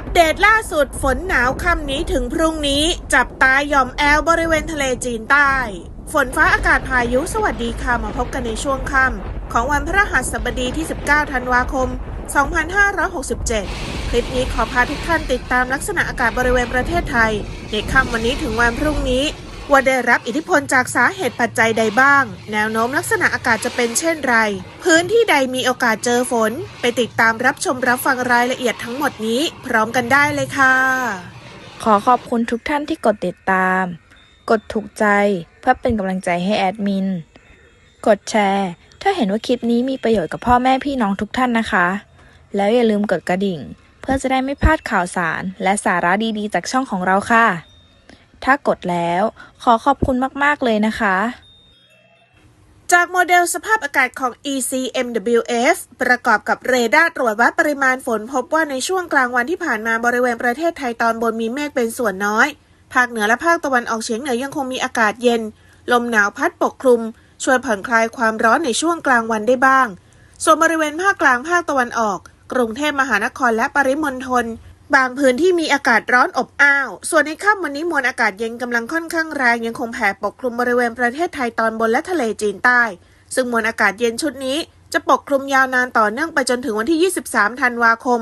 อัปเดตล่าสุดฝนหนาวค่ำนี้ถึงพรุ่งนี้ จับตาหย่อมแอลบริเวณทะเลจีนใต้ ฝนฟ้าอากาศพายุสวัสดีค่ะ มาพบกันในช่วงค่ำของวันพระหัสบดีที่ 19 ธันวาคม 2567 คลิปนี้ขอพาทุกท่านติดตามลักษณะอากาศบริเวณประเทศไทย ในค่ำวันนี้ถึงวันพรุ่งนี้ ว่าได้รับอิทธิพลจากสาเหตุปัจจัยใดบ้าง แนวโน้มลักษณะอากาศจะเป็นเช่นไร พื้นที่ใดมีโอกาสเจอฝน ไปติดตามรับชมรับฟังรายละเอียดทั้งหมดนี้ พร้อมกันได้เลยค่ะ ขอขอบคุณทุกท่านที่กดติดตาม กดถูกใจเพื่อเป็นกำลังใจให้แอดมิน กดแชร์ ถ้าเห็นว่าคลิปนี้มีประโยชน์กับพ่อแม่พี่น้องทุกท่านนะคะ แล้วอย่าลืมกดกระดิ่ง เพื่อจะได้ไม่พลาดข่าวสาร และสาระดีๆ จากช่องของเราค่ะ ถ้ากดแล้ว ขอขอบคุณมาก ๆ เลยนะคะ จากโมเดลสภาพอากาศของ ECMWF ประกอบกับเรดาร์ตรวจวัดปริมาณฝนพบว่าในช่วงกลางวันที่ผ่านมาบริเวณประเทศไทยตอนบนมีเมฆเป็นส่วนน้อย ภาคเหนือและภาคตะวันออกเฉียงเหนือยังคงมีอากาศเย็น ลมหนาวพัดปกคลุม ช่วยผ่อนคลายความร้อนในช่วงกลางวันได้บ้าง ส่วนบริเวณภาคกลางภาคตะวันออก กรุงเทพมหานครและปริมณฑล บางพื้นที่มีอากาศร้อนอบอ้าว ส่วนในค่ำวันนี้มวลอากาศเย็นกำลังค่อนข้างแรงยังคงแผ่ปกคลุมบริเวณประเทศไทยตอนบนและทะเลจีนใต้ ซึ่งมวลอากาศเย็นชุดนี้จะปกคลุมยาวนานต่อเนื่องไปจนถึงวันที่ 23 ธันวาคม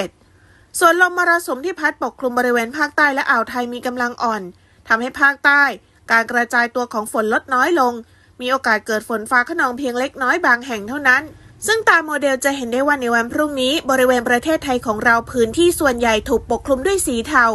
2567 ส่วนลมมรสุมที่พัดปกคลุมบริเวณภาคใต้และอ่าวไทยมีกำลังอ่อนทำให้ภาคใต้ การกระจายตัวของฝนลดน้อยลง มีโอกาสเกิดฝนฟ้าขนองเพียงเล็กน้อยบางแห่งเท่านั้น ซึ่งตามโมเดลจะเห็นได้ว่าในวันพรุ่งนี้ บริเวณประเทศไทยของเราพื้นที่ส่วนใหญ่ถูกปกคลุมด้วยสีเทา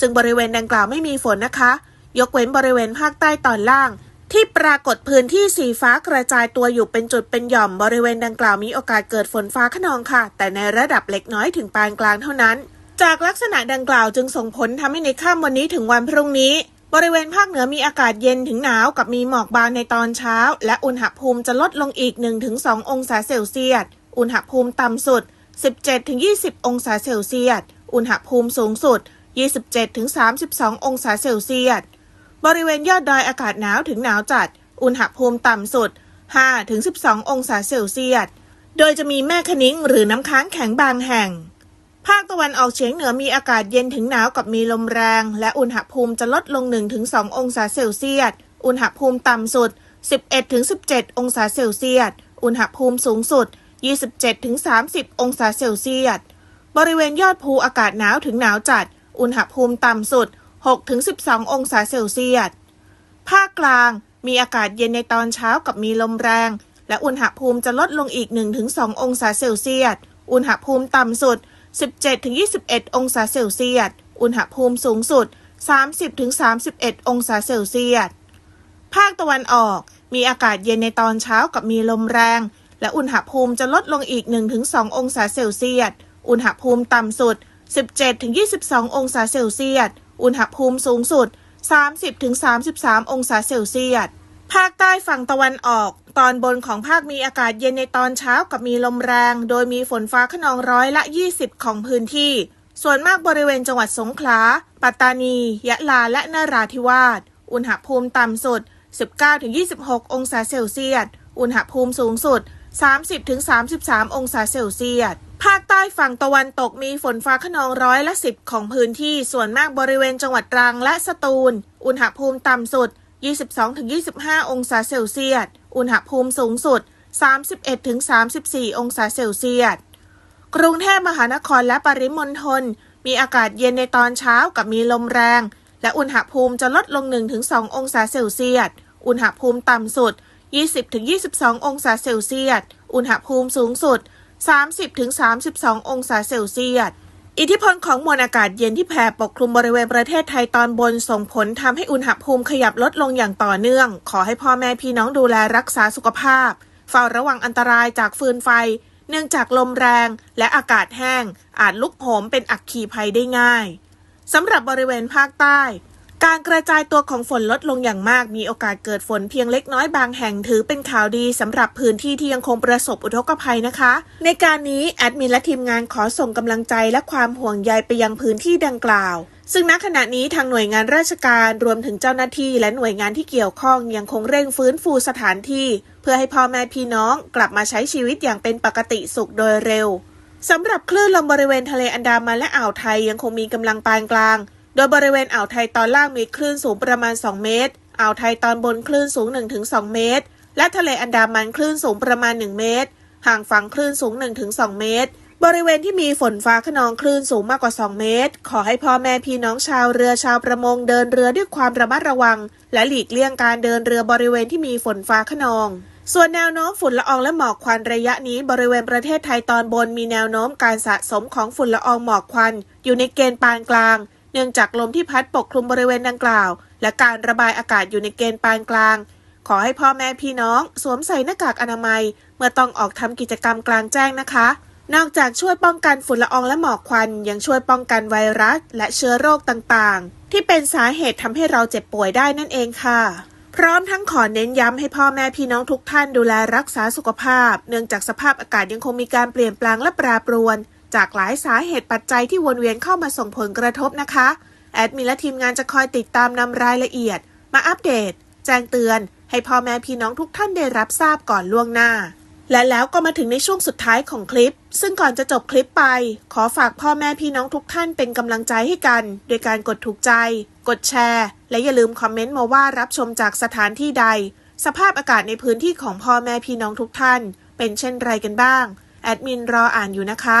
ซึ่งบริเวณดังกล่าวไม่มีฝนนะคะ ยกเว้นบริเวณภาคใต้ตอนล่าง ที่ปรากฏพื้นที่สีฟ้ากระจายตัวอยู่เป็นจุดเป็นหย่อมบริเวณดังกล่าวมีโอกาสเกิดฝนฟ้าขนองค่ะ แต่ในระดับเล็กน้อยถึงปานกลางเท่านั้น จากลักษณะดังกล่าวจึงส่งผลทำให้ในค่ำวันนี้ถึงวันพรุ่งนี้ บริเวณภาคเหนือมีอากาศเย็นถึงหนาวกับมีหมอกบางในตอนเช้า และอุณหภูมิจะลดลงอีก 1-2 องศาเซลเซียส อุณหภูมิต่ำสุด 17-20 องศาเซลเซียส อุณหภูมิสูงสุด 27-32 องศาเซลเซียส บริเวณยอดดอยอากาศหนาวถึงหนาวจัด อุณหภูมิต่ำสุด 5-12 องศาเซลเซียส โดยจะมีแม่คะนิ้งหรือน้ำค้างแข็งบางแห่ง ภาคตะวันออกเฉียงเหนือมีอากาศเย็นถึงหนาวกับมีลมแรง และอุณหภูมิจะลดลง 1-2 องศาเซลเซียส อุณหภูมิต่ำสุด 11-17 องศาเซลเซียส อุณหภูมิสูงสุด 27-30 องศาเซลเซียส บริเวณยอดภูอากาศหนาวถึงหนาวจัด อุณหภูมิต่ำสุด 6-12 องศาเซลเซียส ภาคกลางมีอากาศเย็นในตอนเช้ากับมีลมแรง และอุณหภูมิจะลดลงอีก 1-2 องศาเซลเซียส อุณหภูมิต่ำสุด 17-21 องศาเซลเซียส อุณหภูมิสูงสุด 30-31 องศาเซลเซียส ภาคตะวันออกมีอากาศเย็นในตอนเช้ากับมีลมแรง และอุณหภูมิจะลดลงอีก 1-2 องศาเซลเซียส อุณหภูมิต่ำสุด 17-22 องศาเซลเซียส อุณหภูมิสูงสุด 30-33 องศาเซลเซียส ภาคใต้ฝั่งตะวันออก ตอนบนของภาคมีอากาศเย็นในตอนเช้ากับมีลมแรง โดยมีฝนฟ้าขนองร้อยละ 20 ของพื้นที่ ส่วนมากบริเวณจังหวัดสงขลา ปัตตานี ยะลา และนราธิวาส อุณหภูมิต่ำสุด 19-26 องศาเซลเซียส อุณหภูมิสูงสุด 30-33 องศาเซลเซียสภาคใต้ฝั่งตะวันตกมีฝนฟ้าขนองร้อยละ10ของพื้นที่ ส่วนมากบริเวณจังหวัดตรังและสตูล อุณหภูมิต่ำสุด 22-25 องศาเซลเซียส อุณหภูมิสูงสุด 31-34 องศาเซลเซียส กรุงเทพมหานครและปริมณฑลมีอากาศเย็นในตอนเช้ากับมีลมแรง และอุณหภูมิจะลดลง 1-2 องศาเซลเซียส อุณหภูมิต่ำสุด 20-22 องศาเซลเซียส อุณหภูมิสูงสุด 30-32 องศาเซลเซียส อิทธิพลของมวลอากาศเย็นที่แผ่ปกคลุมบริเวณประเทศไทยตอนบนส่งผลทำให้อุณหภูมิขยับลดลงอย่างต่อเนื่อง ขอให้พ่อแม่พี่น้องดูแลรักษาสุขภาพ เฝ้าระวังอันตรายจากฟืนไฟ เนื่องจากลมแรงและอากาศแห้ง อาจลุกโหมเป็นอักขีภัยได้ง่ายสำหรับบริเวณภาคใต้ การกระจายตัวของฝนลดลงอย่างมาก มีโอกาสเกิดฝนเพียงเล็กน้อยบางแห่งถือเป็นข่าวดีสำหรับพื้นที่ที่ยังคงประสบอุทกภัยนะคะ ในการนี้แอดมินและทีมงานขอส่งกำลังใจและความห่วงใยไปยังพื้นที่ดังกล่าว ซึ่งณขณะนี้ทางหน่วยงานราชการรวมถึงเจ้าหน้าที่ และหน่วยงานที่เกี่ยวข้องยังคงเร่งฟื้นฟูสถานที่ เพื่อให้พ่อแม่พี่น้องกลับมาใช้ชีวิตอย่างเป็นปกติสุขโดยเร็วสำหรับคลื่นลมบริเวณทะเลอันดามันและอ่าวไทยยังคงมีกำลังปานกลาง โดยบริเวณอ่าวไทยตอนล่างมีคลื่นสูงประมาณ 2 เมตร อ่าวไทยตอนบนคลื่นสูง 1-2 เมตร และทะเลอันดามันคลื่นสูงประมาณ 1 เมตร ห่างฝั่งคลื่นสูง 1-2 เมตร บริเวณที่มีฝนฟ้าขนองคลื่นสูงมากกว่า 2 เมตร ขอให้พ่อแม่พี่น้องชาวเรือชาวประมงเดินเรือด้วยความระมัดระวัง และหลีกเลี่ยงการเดินเรือบริเวณที่มีฝนฟ้าขนองส่วนแนวโน้มฝุ่นละอองและหมอกควันระยะนี้บริเวณประเทศไทยตอนบนมีแนวโน้มการสะสมของฝุ่นละอองหมอกควัน อยู่ในเกณฑ์ปานกลาง เนื่องจากลมที่พัดปกคลุมบริเวณดังกล่าว และการระบายอากาศอยู่ในเกณฑ์ปานกลาง ขอให้พ่อแม่พี่น้อง สวมใส่หน้ากากอนามัย เมื่อต้องออกทำกิจกรรมกลางแจ้งนะคะ นอกจากช่วยป้องกันฝุ่นละอองและหมอกควัน ยังช่วยป้องกันไวรัส และเชื้อโรคต่างๆ ที่เป็นสาเหตุทำให้เราเจ็บป่วยได้นั่นเองค่ะพร้อมทั้งขอเน้นย้ำให้พ่อแม่พี่น้องทุกท่านดูแลรักษาสุขภาพ เนื่องจากสภาพอากาศยังคงมีการเปลี่ยนแปลงและแปรปรวน จากหลายสาเหตุปัจจัยที่วนเวียนเข้ามาส่งผลกระทบนะคะ แอดมินและทีมงานจะคอยติดตามนำรายละเอียด มาอัปเดต แจ้งเตือน ให้พ่อแม่พี่น้องทุกท่านได้รับทราบก่อนล่วงหน้า และแล้วก็มาถึงในช่วงสุดท้ายของคลิป ซึ่งก่อนจะจบคลิปไป ขอฝากพ่อแม่พี่น้องทุกท่านเป็นกำลังใจให้กัน โดยการกดถูกใจ กดแชร์ และอย่าลืมคอมเมนต์มาว่ารับชมจากสถานที่ใด สภาพอากาศในพื้นที่ของพ่อแม่พี่น้องทุกท่าน เป็นเช่นไรกันบ้างแอดมินรออ่านอยู่นะคะ